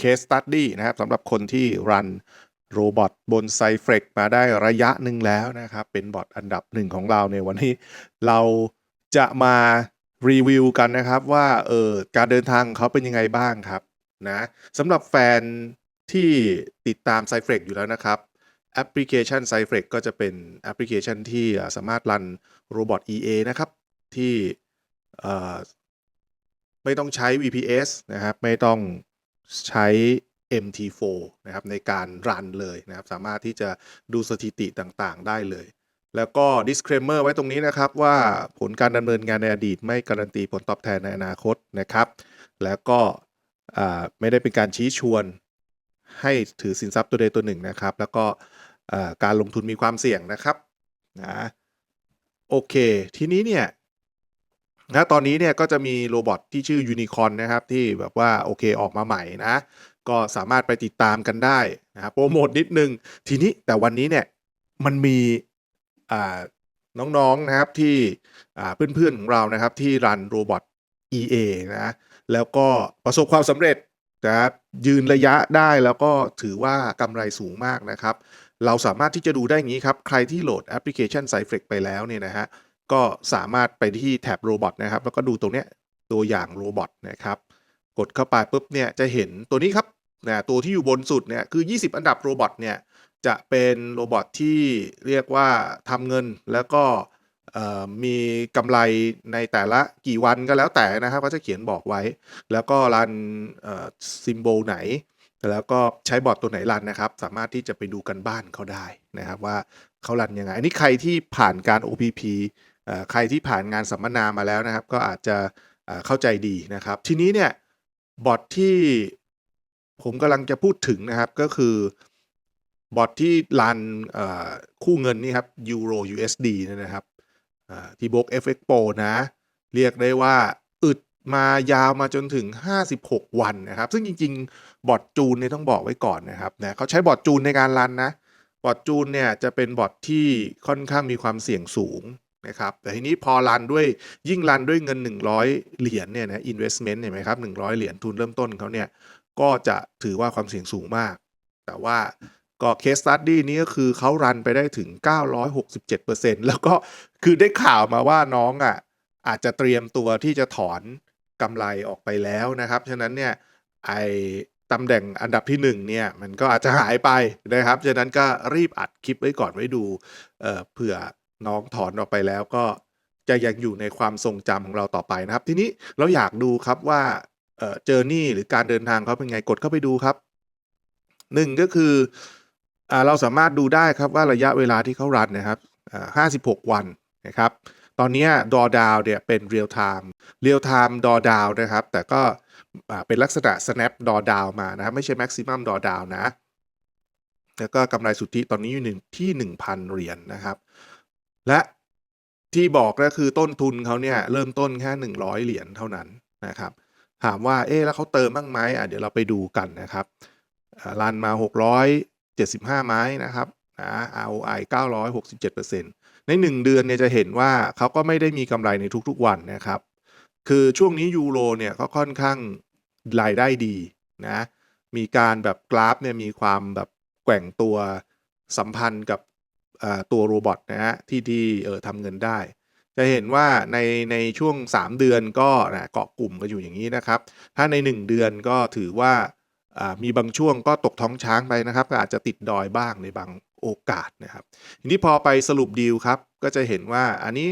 case study นะครับสำหรับคนที่รันโรบอทบน c y f r e x มาได้ระยะหนึ่งแล้วนะครับ เป็นบอทอันดับหนึ่งของเราในวันนี้ เราจะมารีวิวกันนะครับว่าเออการเดินทางของเขาเป็นยังไงบ้างครับนะสำหรับแฟนที่ติดตาม c y f r e x อยู่แล้วนะครับแอปพลิเคชัน c y f r e x ก็จะเป็นแอปพลิเคชันที่สามารถรันโรบอท EA นะครับที่ไม่ต้องใช้ VPS นะครับ ไม่ต้อง ใช้ MT4 นะครับในการรันเลยนะครับ สามารถที่จะดูสถิติต่างๆ ได้เลย แล้วก็ disclaimer ไว้ตรงนี้นะครับว่าผลการดำเนินงานในอดีต ไม่การันตีผลตอบแทนในอนาคตนะครับ แล้วก็ไม่ได้เป็นการชี้ชวนให้ถือสินทรัพย์ตัวใดตัวหนึ่งนะครับ แล้วก็การลงทุนมีความเสี่ยงนะครับนะโอเค ทีนี้เนี่ย นะตอนนี้เนี่ยก็จะมีโรบอทที่ชื่อยูนิคอนนะครับ ที่แบบว่าโอเคออกมาใหม่นะ ก็สามารถไปติดตามกันได้นะครับโปรโมทนิดนึง ทีนี้แต่วันนี้เนี่ยมันมีอ่าน้องๆนะครับที่เพื่อนๆของเรานะครับที่รันโรบอท EA นะแล้วก็ประสบความสำเร็จนะครับยืนระยะได้แล้วก็ถือว่ากำไรสูงมากนะครับ เราสามารถที่จะดูได้อย่างนี้ครับ ใครที่โหลดแอปพลิเคชัน c y f r e x ไปแล้วเนี่ยนะฮะ ก็สามารถไปที่แท็บโรบอทนะครับ แล้วก็ดูตรงเนี้ยตัวอย่างโรบอทนะครับ กดเข้าไปปุ๊บเนี่ยจะเห็นตัวนี้ครับนะตัวที่อยู่บนสุดเนี่ยคือ 20 อันดับโรบอทเนี่ยจะเป็นโรบอทที่เรียกว่าทำเงินแล้วก็มีกำไรในแต่ละกี่วันก็แล้วแต่นะครับก็จะเขียนบอกไว้ แล้วก็รันซิมโบลไหน แล้วก็ใช้บอทตัวไหนรันนะครับ สามารถที่จะไปดูกันบ้านเขาได้นะครับว่าเขารันยังไง อันนี้ใครที่ผ่านการ OPP ใครที่ผ่านงานสัมมนามาแล้วนะครับ ก็อาจจะเข้าใจดีนะครับ ทีนี้เนี่ยบอทที่ผมกำลังจะพูดถึงนะครับก็คือบอทที่รันคู่เงินนี่ครับ Euro USD เนี่ยนะครับที่บล็อก FX Pro นะ เรียกได้ว่าอึดมายาวมาจนถึง 56 วันนะครับ ซึ่งจริง ๆ บอทจูนเนี่ยต้องบอกไว้ก่อนนะครับนะเขาใช้บอทจูนในการรันนะ บอทจูนเนี่ยจะเป็นบอทที่ค่อนข้างมีความเสี่ยงสูง นะครับแต่ทีนี้พอรันด้วยยิ่งรันด้วยเงิน 100 เหรียญเนี่ยนะ investment เห็นไหมครับ100เหรียญทุนเริ่มต้นเขาเนี่ยก็จะถือว่าความเสี่ยงสูงมาก แต่ว่าก็ case study นี้ก็คือเขารันไปได้ถึง 967%แล้วก็คือได้ข่าวมาว่าน้องอะอาจจะเตรียมตัวที่จะถอนกำไรออกไปแล้วนะครับ ฉะนั้นเนี่ยไอตำแหน่งอันดับที่หนึ่งเนี่ยมันก็อาจจะหายไปนะครับ ฉะนั้นก็รีบอัดคลิปไว้ก่อนไว้ดูเออเผื่อ น้องถอนออกไปแล้วก็จะยังอยู่ในความทรงจำของเราต่อไปนะครับ ทีนี้เราอยากดูครับว่าเอ่อเจอร์นี่หรือการเดินทางเขาเป็นไงกดเข้าไปดูครับหนึ่งก็คืออ่าเราสามารถดูได้ครับว่าระยะเวลาที่เขารันนะครับอ่า56 วันนะครับ ตอนนี้ดอดาวเนี่ยเป็นเรียลไทม์เรียลไทม์ดอดาวนะครับ แต่ก็เป็นลักษณะ snap ดอดาวมานะครับ ไม่ใช่ maximum ดอดาวนะ แล้วก็กำไรสุทธิตอนนี้อยู่หนึ่งที่ 1,000 เหรียญนะครับ และที่บอกก็คือต้นทุนเขาเนี่ยเริ่มต้นแค่100 เหรียญเท่านั้นนะครับ ถามว่าเอ๊ะแล้วเขาเติมบ้างไหมอะเดี๋ยวเราไปดูกันนะครับอ่ารันมา 675 ไม้นะครับนะ ROI 967%ใน 1 เดือนเนี่ยจะเห็นว่าเขาก็ไม่ได้มีกำไรในทุกๆวันนะครับ คือช่วงนี้ยูโรเนี่ยก็ค่อนข้างรายได้ดีนะ มีการแบบกราฟเนี่ยมีความแบบแกว่งตัวสัมพันธ์กับ ตัวโรบอทนะฮะที่ที่เออทำเงินได้ จะเห็นว่าในในช่วง 3 เดือนก็นะเกาะกลุ่มกันอยู่อย่างนี้นะครับ ถ้าใน 1 เดือนก็ถือว่าอ่ามีบางช่วงก็ตกท้องช้างไปนะครับ ก็อาจจะติดดอยบ้างในบางโอกาสนะครับ ทีนี้พอไปสรุปดีลครับ ก็จะเห็นว่าอันนี้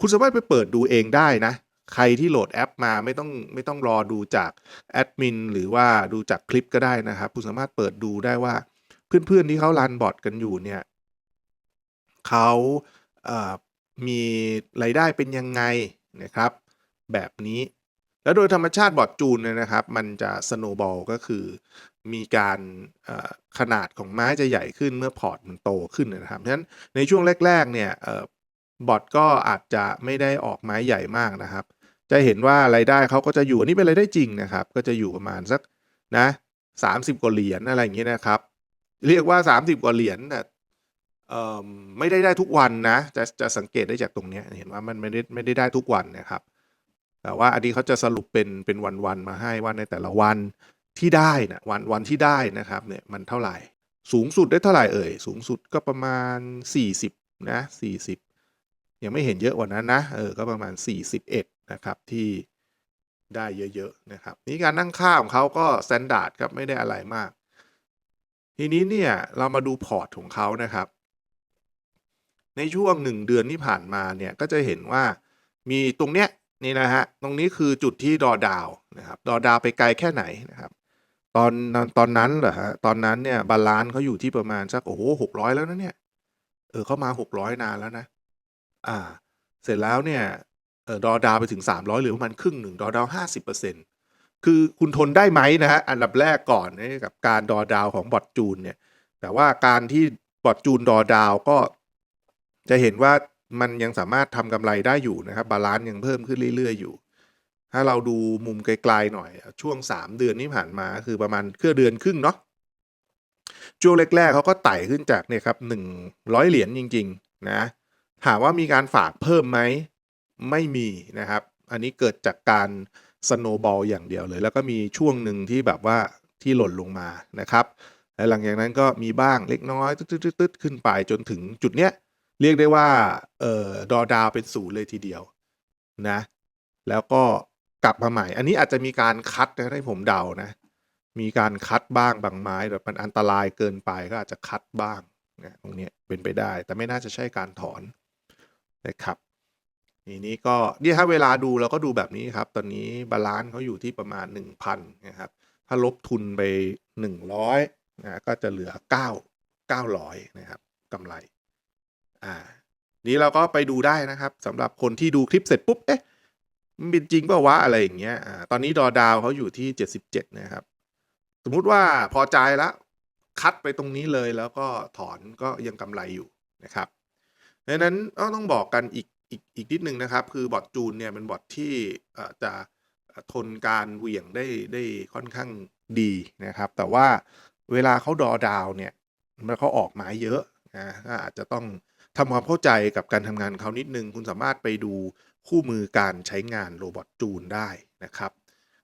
คุณสามารถไปเปิดดูเองได้นะ ใครที่โหลดแอปมาไม่ต้องไม่ต้องรอดูจากแอดมินหรือว่าดูจากคลิปก็ได้นะครับ คุณสามารถเปิดดูได้ว่าเพื่อนๆที่เขารันบอทกันอยู่เนี่ย เขามีรายได้เป็นยังไงนะครับ แบบนี้ แล้วโดยธรรมชาติบอทจูนเนี่ยนะครับ มันจะสโนบอลก็คือมีการขนาดของไม้จะใหญ่ขึ้นเมื่อพอร์ตมันโตขึ้นนะครับฉะนั้นในช่วงแรก ๆ เนี่ยเอ่อบอทก็อาจจะไม่ได้ออกไม้ใหญ่มากนะครับ จะเห็นว่ารายได้เขาก็จะอยู่อันนี้เป็นรายได้จริงนะครับ ก็จะอยู่ประมาณสักนะสามสิบกว่าเหรียญอะไรอย่างเงี้ยนะครับ เรียกว่าสามสิบกว่าเหรียญแต่เอ่อ ไม่ได้ได้ทุกวันนะ จะจะสังเกตได้จากตรงนี้เห็นว่ามันไม่ได้ไม่ได้ได้ทุกวันนะครับ แต่ว่าอันนี้เขาจะสรุปเป็นเป็นวันๆมาให้ว่าในแต่ละวันที่ได้นะวันวันที่ได้นะครับเนี่ยมันเท่าไหร่ สูงสุดได้เท่าไหร่เอ่ยสูงสุดก็ประมาณ 40นะ40 ยังไม่เห็นเยอะกว่านั้นนะเออก็ประมาณ 41นะครับที่ได้เยอะๆนะครับนี่การนั่งค่าของเขาก็สแตนดาร์ดครับไม่ได้อะไรมาก ทีนี้เนี่ยเรามาดูพอร์ตของเขานะครับ ในช่วงหนึ่งเดือนที่ผ่านมาเนี่ยก็จะเห็นว่ามีตรงเนี้ยนี่นะฮะตรงนี้คือจุดที่ดอดาวนะครับดอดาวไปไกลแค่ไหนนะครับตอนตอนนั้นเหรอฮะตอนนั้นเนี่ยบาลานซ์เขาอยู่ที่ประมาณสักโอ้โหหกร้อยแล้วนะเนี่ยเออเขามาหกร้อยนานแล้วนะ อ่า เสร็จแล้วเนี่ยเออดอดาวไปถึงสามร้อยหรือประมาณครึ่งหนึ่งดอดาวห้าสิบเปอร์เซ็นคือคุณทนได้ไหมนะฮะอันดับแรกก่อนนะกับการดอดาวของบอทจูนเนี่ย แต่ว่าการที่บอทจูนดอดาวก็ จะเห็นว่ามันยังสามารถทำกำไรได้อยู่นะครับ บาลานซ์ยังเพิ่มขึ้นเรื่อย ๆ อยู่ ถ้าเราดูมุมไกลๆหน่อย ช่วง 3 เดือนที่ผ่านมาคือประมาณเครื่อเดือนครึ่งเนาะช่วงแรกๆเขาก็ไต่ขึ้นจากเนี่ยครับหนึ่งร้อยเหรียญจริง ๆ นะ ถามว่ามีการฝากเพิ่มไหมไม่มีนะครับ อันนี้เกิดจากการสโนบอลอย่างเดียวเลย แล้วก็มีช่วงหนึ่งที่แบบว่าที่หล่นลงมานะครับและหลังจากนั้นก็มีบ้างเล็กน้อยตึ๊ดๆขึ้นไปจนถึงจุดเนี้ย เรียกได้ว่าเอ่อดอดาวเป็นศูนย์เลยทีเดียวนะ แล้วก็กลับมาใหม่ อันนี้อาจจะมีการคัดนะให้ผมเดานะ มีการคัดบ้างบางไม้แบบมันอันตรายเกินไปก็อาจจะคัดบ้างนะตรงนี้เป็นไปได้ แต่ไม่น่าจะใช่การถอนนะครับทีนี้ก็เนี่ยครับเวลาดูเราก็ดูแบบนี้ครับ ตอนนี้บาลานซ์เขาอยู่ที่ประมาณ 1,000นะครับ ถ้าลบทุนไป 100นะก็จะเหลือ 9 900นะครับกำไร อ่า นี้เราก็ไปดูได้นะครับสำหรับคนที่ดูคลิปเสร็จปุ๊บ เอ๊ะ มันเป็นจริงเปล่าวะอะไรอย่างเงี้ยอ่าตอนนี้ดอดาวเขาอยู่ที่77นะครับ สมมุติว่าพอใจแล้วคัดไปตรงนี้เลยแล้วก็ถอนก็ยังกำไรอยู่นะครับดังนั้นก็ต้องบอกกันอีกอีกอีกนิดนึงนะครับ คือบอทจูนเนี่ยเป็นบอทที่จะทนการเหวี่ยงได้ได้ค่อนข้างดีนะครับ แต่ว่าเวลาเขาดอดาวเนี่ยมันเขาออกหมายเยอะนะอาจจะต้อง ทำความเข้าใจกับการทำงานเขานิดนึง คุณสามารถไปดูคู่มือการใช้งานโรบอทจูนได้นะครับ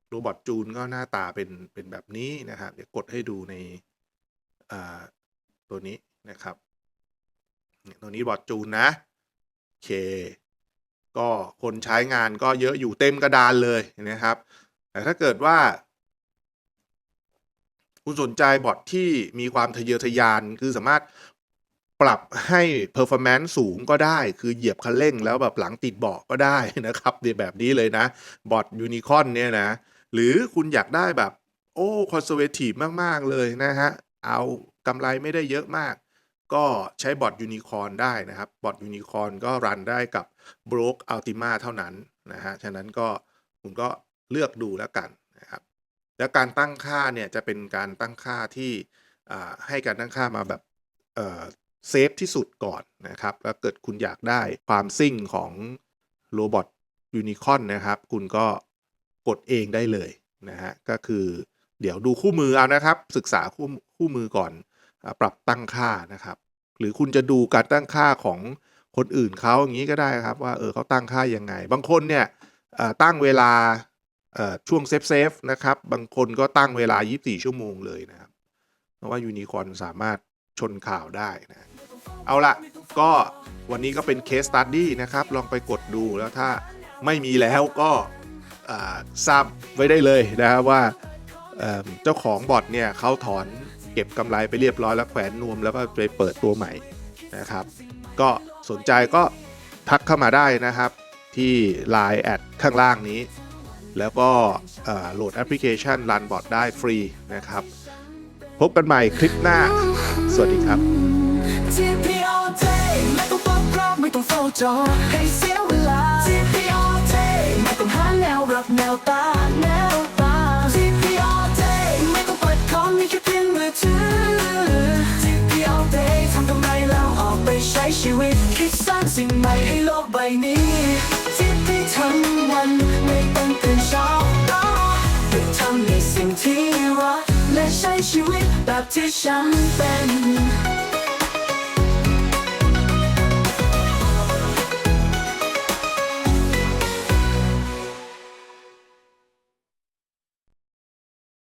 โรบอทจูนก็หน้าตาเป็นเป็นแบบนี้นะครับเดี๋ยวกดให้ดูในตัวนี้นะครับตัวนี้บอทจูนนะโอเค ก็คนใช้งานก็เยอะอยู่เต็มกระดานเลยนะครับ แต่ถ้าเกิดว่า คุณสนใจบอทที่มีความทะเยอทะยานคือสามารถ ปรับให้ performance สูงก็ได้ คือเหยียบคันเร่งแล้วแบบหลังติดเบาะก็ได้นะครับในแบบนี้เลยนะบอทยูนิคอนเนี่ยนะ หรือคุณอยากได้แบบ โอ้คอนเซอร์เวทีฟมาก ๆ เลยนะฮะ เอากำไรไม่ได้เยอะมาก ก็ใช้บอทยูนิคอนได้นะครับ บอทยูนิคอนก็รันได้กับ b r o k e Ultima เท่านั้นนะฮะ ฉะนั้นก็คุณก็เลือกดูแล้วกันนะครับ แล้วการตั้งค่าเนี่ยจะเป็นการตั้งค่าที่ให้การตั้งค่ามาแบบ เซฟที่สุดก่อนนะครับ แล้วเกิดคุณอยากได้ความซิ่งของโรบอทยูนิคอนนะครับ คุณก็กดเองได้เลยนะฮะ ก็คือเดี๋ยวดูคู่มือเอานะครับ ศึกษาคู่คู่มือก่อนปรับตั้งค่านะครับ หรือคุณจะดูการตั้งค่าของคนอื่นเขาอย่างนี้ก็ได้ครับว่าเออเขาตั้งค่ายังไง บางคนเนี่ยตั้งเวลาช่วงเซฟเซฟนะครับ บางคนก็ตั้งเวลา 24 ชั่วโมงเลยนะครับ เพราะว่ายูนิคอนสามารถ ชนข่าวได้นะเอาละก็วันนี้ก็เป็นเคสตัดดี้นะครับ ลองไปกดดูแล้วถ้าไม่มีแล้วก็ทราบไว้ได้เลยนะครับว่าเจ้าของบอทเนี่ยเขาถอนเก็บกำไรไปเรียบร้อยแล้วแขวนนวมแล้วก็ไปเปิดตัวใหม่นะครับ ก็สนใจก็ทักเข้ามาได้นะครับ ที่ Line แอดข้างล่างนี้ แล้วก็โหลดแอปพลิเคชัน Run Bot ได้ฟรีนะครับ พบกันใหม่คลิปหน้า สวัสดีครับ TPO Day ไม่ต้องฟังกรอบไม่ต้องเฝ้าจอให้เสียเวลา TPO Day ไม่ต้องหาแนวรับแนวตาแนวตา TPO Day ไม่ต้องเปิดคอมมีแค่เพียงมือถือ TPO Day ทำกำไรแล้วออกไปใช้ชีวิต คิดสร้างสิ่งใหม่ให้โลกใบนี้ TP ทั้งวันไม่ต้อง ใช้ชีวิตแบบที่ฉันเป็น